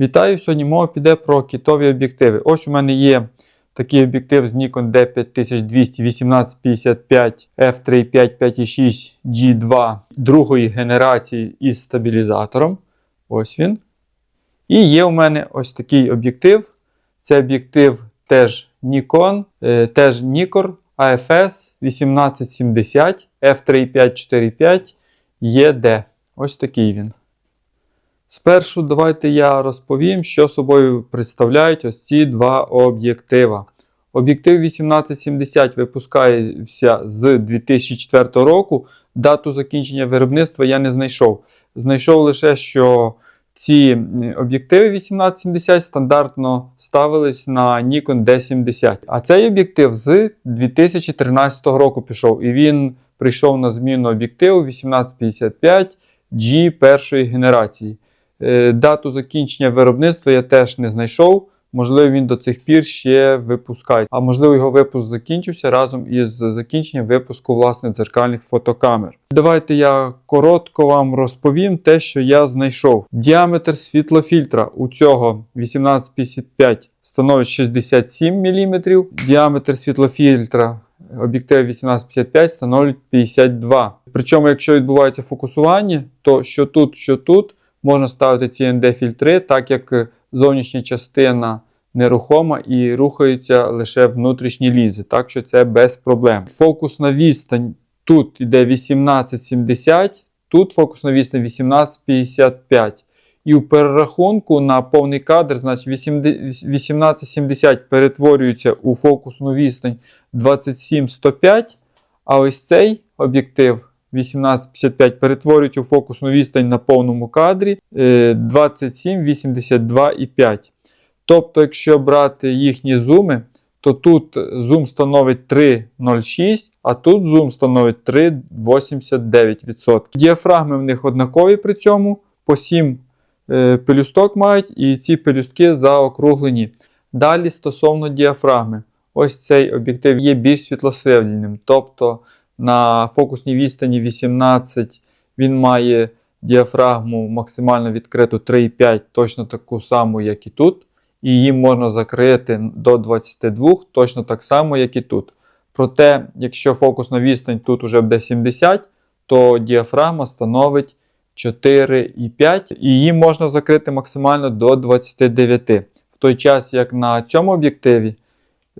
Вітаю! Сьогодні мова піде про кітові об'єктиви. Ось у мене є такий об'єктив з Nikon D5200 1855 f3.5 5.6 G2 другої генерації із стабілізатором. Ось він. І є у мене ось такий об'єктив. Це об'єктив теж Nikon, е, теж Nikkor AFS 1870 f3.545 ED. Ось такий він. Спершу давайте я розповім, що собою представляють ось ці два об'єктива. Об'єктив 1870 випускається з 2004 року. Дату закінчення виробництва я не знайшов. Знайшов лише, що ці об'єктиви 1870 стандартно ставились на Nikon D70. А цей об'єктив з 2013 року пішов, і він прийшов на зміну об'єктиву 1855 G першої генерації. Е, Дату закінчення виробництва я теж не знайшов. Можливо, він до цих пір ще випускає. А можливо, його випуск закінчився разом із закінченням випуску власне дзеркальних фотокамер. Давайте я коротко вам розповім те, що я знайшов. Діаметр світлофільтра у цього 1855 становить 67 мм. Діаметр світлофільтра об'єктив 1855 становить 52 Причому, якщо відбувається фокусування, то що тут, що тут можна ставити ці ND-фільтри, так як зовнішня частина нерухома і рухаються лише внутрішні лінзи. Так що це без проблем. Фокусна відстань тут йде 1870, тут фокусна відстань 1855. І у перерахунку на повний кадр, значить 1870 перетворюється у фокусну відстань 27-105, а ось цей об'єктив 1855 перетворюється у фокусну відстань на повному кадрі 27, 82 і 5. Тобто, якщо брати їхні зуми, то тут зум становить 3,06, а тут зум становить 3,89%. Діафрагми в них однакові при цьому, по 7 е, пелюсток мають, і ці пелюстки заокруглені. Далі стосовно діафрагми, ось цей об'єктив є більш світлосвітленим. Тобто на фокусній відстані 18 він має діафрагму максимально відкриту 3,5, точно таку саму, як і тут. І її можна закрити до 22, точно так само, як і тут. Проте, якщо фокусна відстань тут вже буде 70, то діафрагма становить 4,5 і її можна закрити максимально до 29. В той час, як на цьому об'єктиві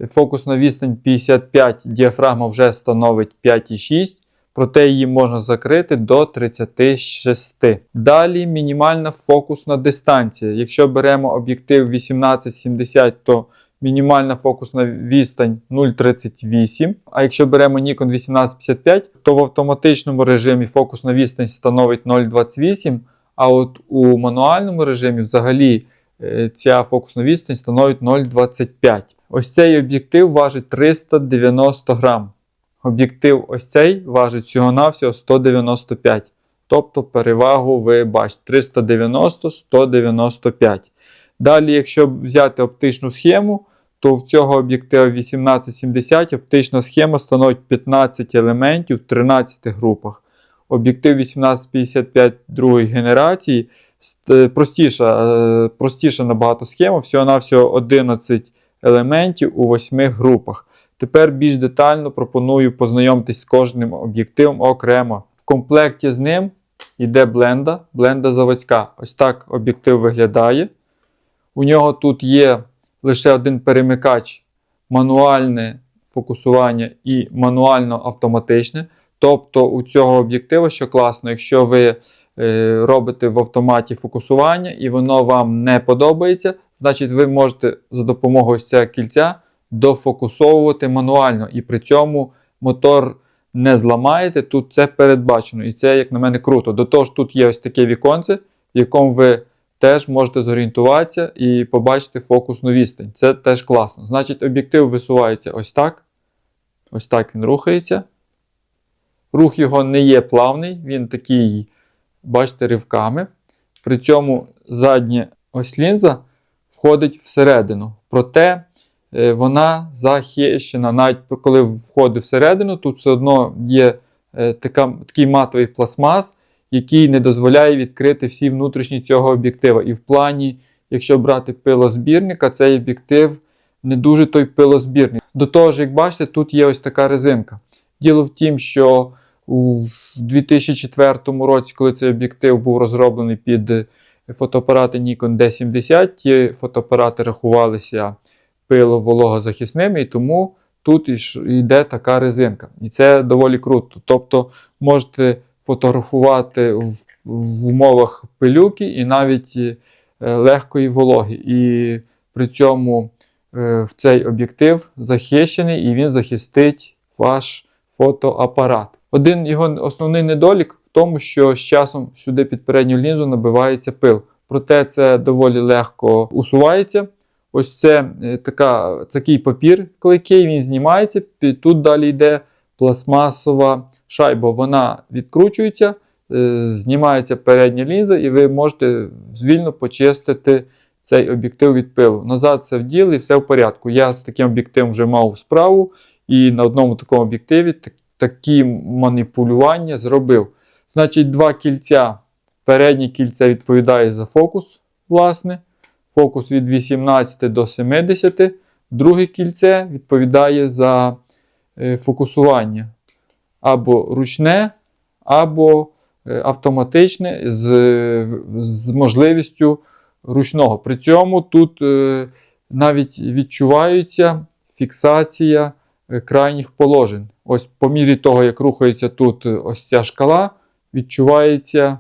фокусна відстань 55, діафрагма вже становить 5,6, проте її можна закрити до 36. Далі мінімальна фокусна дистанція. Якщо беремо об'єктив 1870, то мінімальна фокусна відстань 0,38. А якщо беремо Nikon 1855, то в автоматичному режимі фокусна відстань становить 0,28. А от у мануальному режимі взагалі ця фокусна відстань становить 0,25. Ось цей об'єктив важить 390 грам. Об'єктив ось цей важить всього-навсього 195. Тобто перевагу ви бачите 390-195. Далі, якщо взяти оптичну схему, то в цього об'єктива 1870 оптична схема становить 15 елементів в 13 групах. Об'єктив 1855 другої генерації простіша, е, простіша набагато схема, всього-навсього 11 елементів у 8 групах. Тепер більш детально пропоную познайомитись з кожним об'єктивом окремо. В комплекті з ним йде бленда, бленда заводська. Ось так об'єктив виглядає. У нього тут є лише один перемикач, мануальне фокусування і мануально автоматичне. Тобто у цього об'єктива, що класно, якщо ви е, робите в автоматі фокусування і воно вам не подобається, значить ви можете за допомогою цього кільця дофокусовувати мануально. І при цьому мотор не зламаєте. Тут це передбачено. І це, як на мене, круто. До того ж, тут є ось таке віконце, в якому ви теж можете зорієнтуватися і побачити фокусну відстань. Це теж класно. Значить, об'єктив висувається ось так. Ось так він рухається. Рух його не є плавний, він такий, бачите, ривками. При цьому задня ось лінза входить всередину. Проте е, вона захищена, навіть коли входить всередину, тут все одно є е, така, такий матовий пластмас, який не дозволяє відкрити всі внутрішні цього об'єктива. І в плані якщо брати пилозбірника, цей об'єктив не дуже той пилозбірний. До того ж, як бачите, тут є ось така резинка. Діло в тім, що у 2004 році, коли цей об'єктив був розроблений під фотоапарати Nikon D70, ті фотоапарати рахувалися пило-вологозахисними, і тому тут йде така резинка. І це доволі круто. Тобто можете фотографувати в, в умовах пилюки і навіть е, легкої вологи. І при цьому е, в цей об'єктив захищений і він захистить ваш фотоапарат. Один його основний недолік в тому, що з часом сюди під передню лінзу набивається пил. Проте це доволі легко усувається. Ось це е, така, такий папір клейкий, він знімається. Тут далі йде пластмасова шайба. Вона відкручується, е, знімається передня лінза, і ви можете вільно почистити цей об'єктив від пилу. Назад все вділи і все в порядку. Я з таким об'єктивом вже мав справу, і на одному такому об'єктиві такі маніпулювання зробив. Значить, два кільця. Переднє кільце відповідає за фокус, власне. Фокус від 18 до 70. Друге кільце відповідає за е, фокусування або ручне, або е, автоматичне з, з можливістю ручного. При цьому тут е, навіть відчувається фіксація крайніх положень. Ось по мірі того, як рухається тут е, ось ця шкала, відчувається,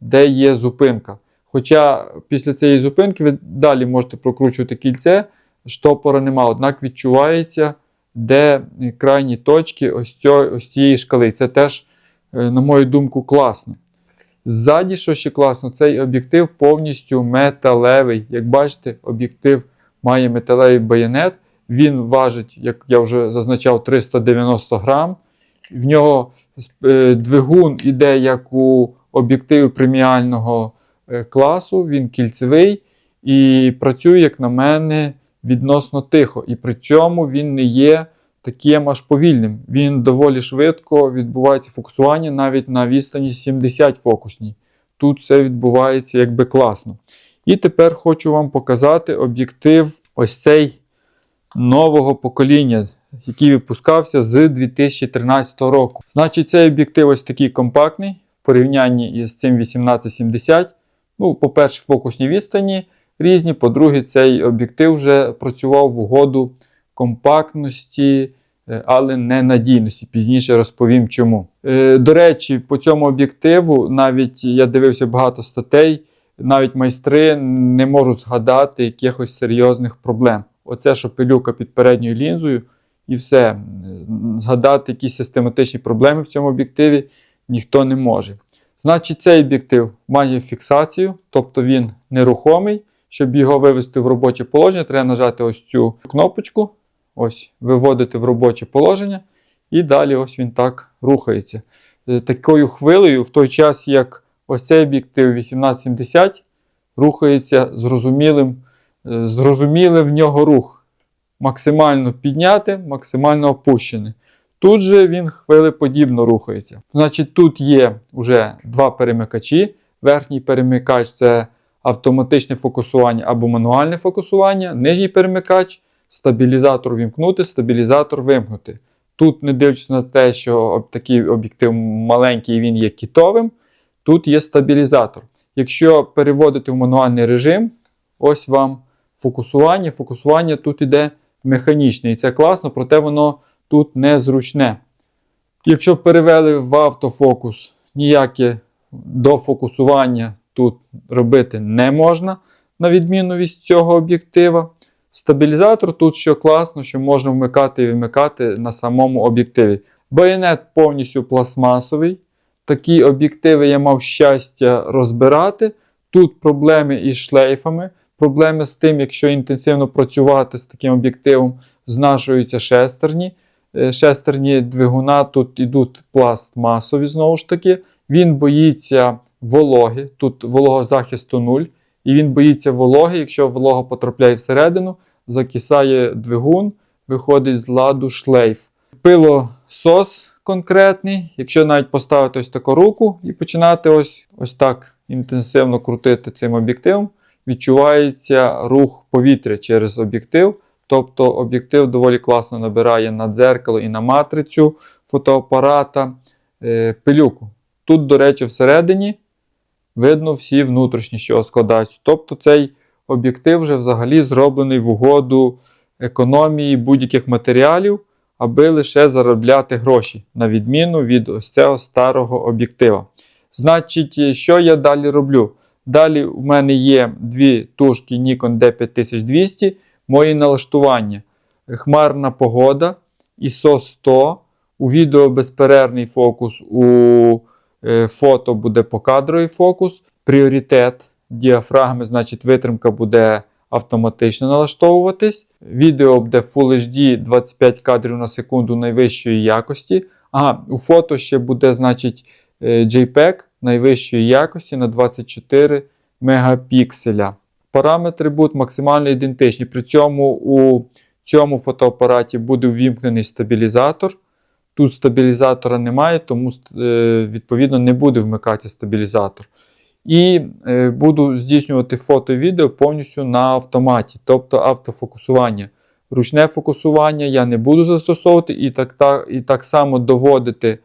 де є зупинка. Хоча після цієї зупинки ви далі можете прокручувати кільце, штопора нема, однак відчувається, де крайні точки ось, цього, ось цієї шкали. Це теж, е, на мою думку, класно. Ззаді, що ще класно, цей об'єктив повністю металевий. Як бачите, об'єктив має металевий байонет. Він важить, як я вже зазначав, 390 грам. В нього е, двигун іде як у об'єктиві преміального е, класу, він кільцевий і працює, як на мене, відносно тихо. І при цьому він не є таким аж повільним. Він доволі швидко відбувається фокусування навіть на відстані 70 фокусній. Тут все відбувається якби класно. І тепер хочу вам показати об'єктив ось цей нового покоління, який випускався з 2013 року. Значить, цей об'єктив ось такий компактний в порівнянні із цим 1870. Ну, по-перше, фокусні відстані різні. По-друге, цей об'єктив вже працював в угоду компактності, е, але не надійності. Пізніше розповім чому. Е, До речі, по цьому об'єктиву навіть я дивився багато статей, навіть майстри не можуть згадати якихось серйозних проблем. Оце, що пилюка під передньою лінзою, і все. Е, Згадати якісь систематичні проблеми в цьому об'єктиві ніхто не може. Значить, цей об'єктив має фіксацію, тобто він нерухомий. Щоб його вивести в робоче положення, треба нажати ось цю кнопочку, ось, виводити в робоче положення, і далі ось він так рухається. Е, Такою хвилею, в той час, як ось цей об'єктив 1870 рухається зрозумілим, е, зрозумілий в нього рух. Максимально підняти, максимально опущений. Тут же він хвилеподібно рухається. Значить, тут є вже два перемикачі. Верхній перемикач це автоматичне фокусування або мануальне фокусування, нижній перемикач, стабілізатор вімкнути, стабілізатор вимкнути. Тут, не дивлячись на те, що такий об'єктив маленький він є кітовим, тут є стабілізатор. Якщо переводити в мануальний режим, ось вам фокусування. Фокусування тут іде механічне, і це класно, проте воно тут незручне. Якщо перевели в автофокус, ніяке дофокусування тут робити не можна, на відміну від цього об'єктива. Стабілізатор тут що класно, що можна вмикати і вимикати на самому об'єктиві. Байонет повністю пластмасовий. Такі об'єктиви я мав щастя розбирати. Тут проблеми із шлейфами, проблеми з тим, якщо інтенсивно працювати з таким об'єктивом, знашуються шестерні. Е, Шестерні двигуна тут йдуть пластмасові, знову ж таки. Він боїться вологи, тут вологозахисту 0. І він боїться вологи, якщо волога потрапляє всередину, закисає двигун, виходить з ладу шлейф. Пилосос конкретний, якщо навіть поставити ось таку руку і починати ось, ось так інтенсивно крутити цим об'єктивом, відчувається рух повітря через об'єктив. Тобто об'єктив доволі класно набирає на дзеркало і на матрицю фотоапарата е, пилюку. Тут, до речі, всередині видно всі внутрішні, що складаються. Тобто цей об'єктив вже взагалі зроблений в угоду економії будь-яких матеріалів, аби лише заробляти гроші, на відміну від ось цього старого об'єктива. Значить, що я далі роблю? Далі у мене є дві тушки Nikon D5200, мої налаштування. Хмарна погода, ISO 100, у відео безперервний фокус, у е, фото буде покадровий фокус, пріоритет діафрагми, значить витримка буде автоматично налаштовуватись. Відео буде Full HD 25 кадрів на секунду найвищої якості. Ага, у фото ще буде, значить, е, JPEG найвищої якості на 24 мегапікселя. Параметри будуть максимально ідентичні. При цьому у цьому фотоапараті буде увімкнений стабілізатор. Тут стабілізатора немає, тому е, відповідно не буде вмикатися стабілізатор. І е, буду здійснювати фото і відео повністю на автоматі, тобто автофокусування. Ручне фокусування я не буду застосовувати і так, так, і так само доводити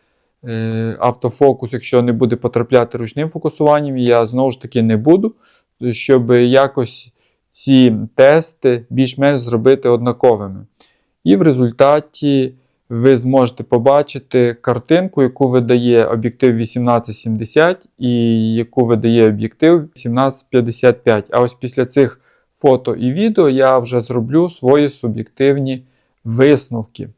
автофокус, якщо не буде потрапляти ручним фокусуванням, я знову ж таки не буду, щоб якось ці тести більш-менш зробити однаковими. І в результаті ви зможете побачити картинку, яку видає об'єктив 1870 і яку видає об'єктив 1755. А ось після цих фото і відео я вже зроблю свої суб'єктивні висновки.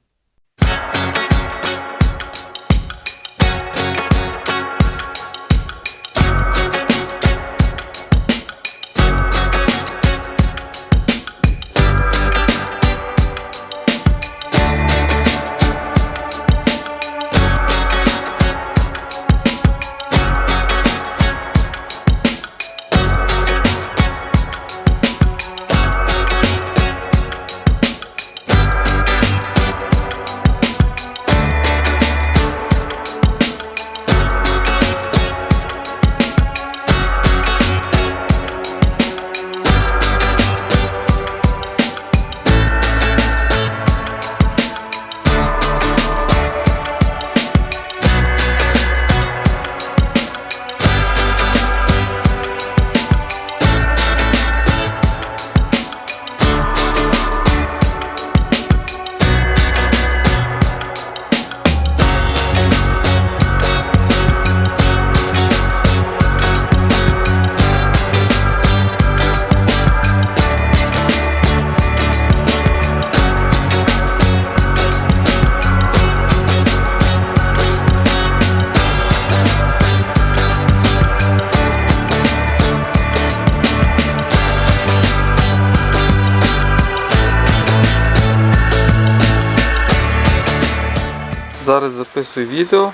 Зараз записую відео.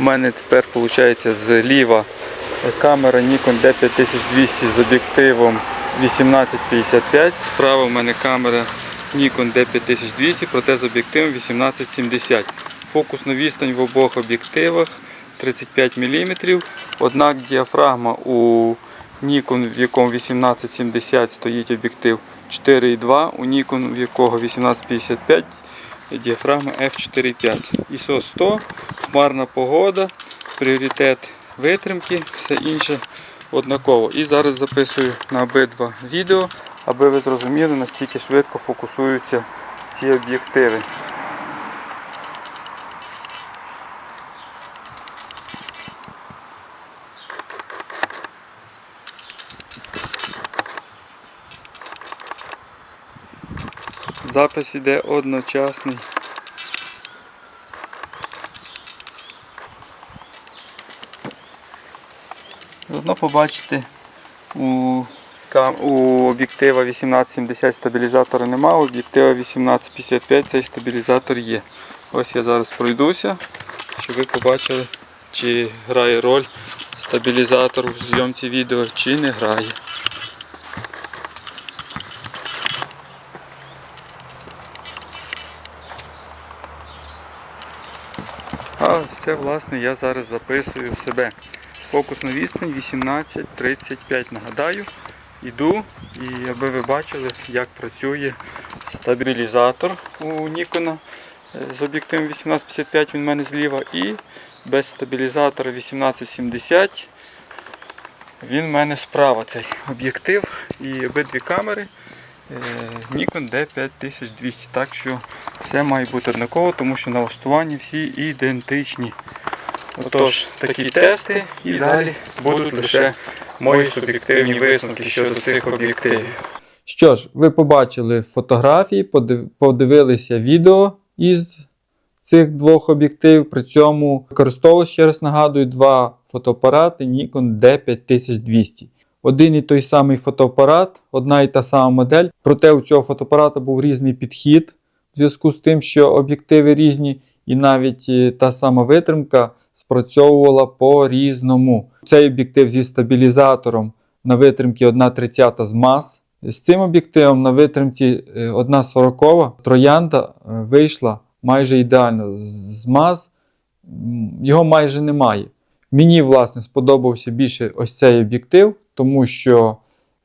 У мене тепер виходить зліва камера Nikon D5200 з об'єктивом 1855. Справа в мене камера Nikon D5200, проте з об'єктивом 1870. Фокусна відстань в обох об'єктивах 35 мм. Однак діафрагма у Nikon, в якому 1870 стоїть об'єктив 4,2, у Nikon, в якого 1855 діафрагма F4.5. ISO 100, хмарна погода, пріоритет витримки, все інше однаково. І зараз записую на обидва відео, аби ви зрозуміли, наскільки швидко фокусуються ці об'єктиви. Запис іде одночасний. Заодно побачите у, у об'єктива 1870 стабілізатора немає, у об'єктива 1855 цей стабілізатор є. Ось я зараз пройдуся, щоб ви побачили, чи грає роль стабілізатор в зйомці відео, чи не грає. А ось це власне я зараз записую себе. Фокусна відстань 18.35 нагадаю. йду і аби ви бачили, як працює стабілізатор у Nikon е, з об'єктивом 1855 він в мене зліва і без стабілізатора 1870 він в мене справа цей об'єктив і обидві камери Nikon D5200. Так що все має бути однаково, тому що налаштування всі ідентичні. Отож, такі тести і далі будуть лише мої суб'єктивні висновки щодо цих об'єктивів. Що ж, ви побачили фотографії, подивилися відео із цих двох об'єктивів. При цьому використовував, ще раз нагадую, два фотоапарати Nikon D5200. Один і той самий фотоапарат, одна і та сама модель. Проте у цього фотоапарата був різний підхід в зв'язку з тим, що об'єктиви різні, і навіть е, та сама витримка спрацьовувала по-різному. Цей об'єктив зі стабілізатором на витримці 1,30 з МАЗ. З цим об'єктивом на витримці е, 1,40 троянда е, вийшла майже ідеально. З МАЗ його майже немає. Мені, власне, сподобався більше ось цей об'єктив, тому що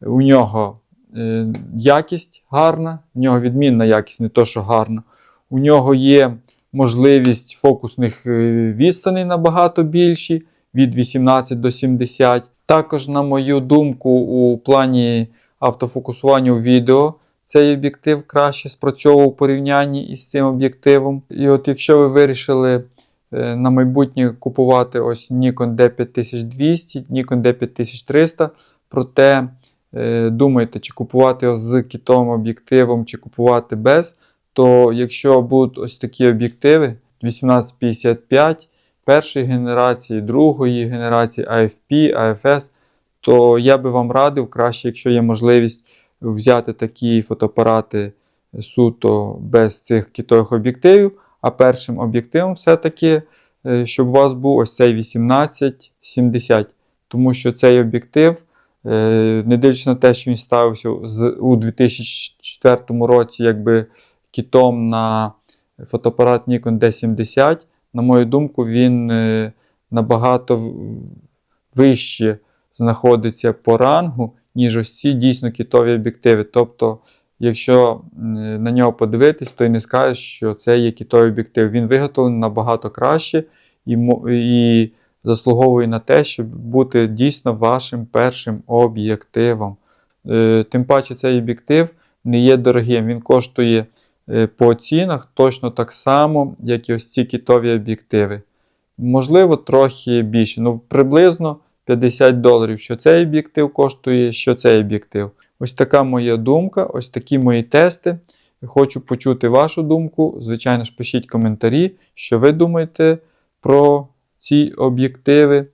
у нього е, якість гарна, в нього відмінна якість, не то, що гарна. У нього є можливість фокусних е, відстаней набагато більші від 18 до 70. Також, на мою думку, у плані автофокусування у відео цей об'єктив краще спрацьовував у порівнянні із цим об'єктивом. І от якщо ви вирішили на майбутнє купувати ось Nikon D5200, Nikon D5300, проте е, думаєте, чи купувати його з кітовим об'єктивом, чи купувати без, то якщо будуть ось такі об'єктиви 1855 першої генерації, другої генерації AFP, AFS, то я би вам радив краще, якщо є можливість взяти такі фотоапарати суто без цих кітових об'єктивів, а першим об'єктивом все-таки, е, щоб у вас був ось цей 1870. Тому що цей об'єктив, е, не дивлячись на те, що він ставився у 2004 році, якби кітом на фотоапарат Nikon D70, на мою думку, він е, набагато вище знаходиться по рангу, ніж ось ці дійсно кітові об'єктиви. Тобто, якщо на нього подивитись, то й не скажеш, що це є кітовий об'єктив. Він виготовлений набагато краще і, і заслуговує на те, щоб бути дійсно вашим першим об'єктивом. Е, Тим паче, цей об'єктив не є дорогим. Він коштує е, по цінах точно так само, як і ось ці кітові об'єктиви. Можливо, трохи більше. Ну, приблизно 50 доларів, що цей об'єктив коштує, що цей об'єктив. Ось така моя думка, ось такі мої тести. Хочу почути вашу думку. Звичайно ж, пишіть коментарі, що ви думаєте про ці об'єктиви.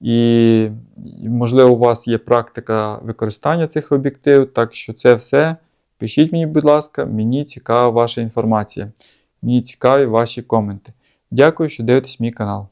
І, можливо, у вас є практика використання цих об'єктивів. Так що це все. Пишіть мені, будь ласка, мені цікава ваша інформація. Мені цікаві ваші коменти. Дякую, що дивитесь мій канал.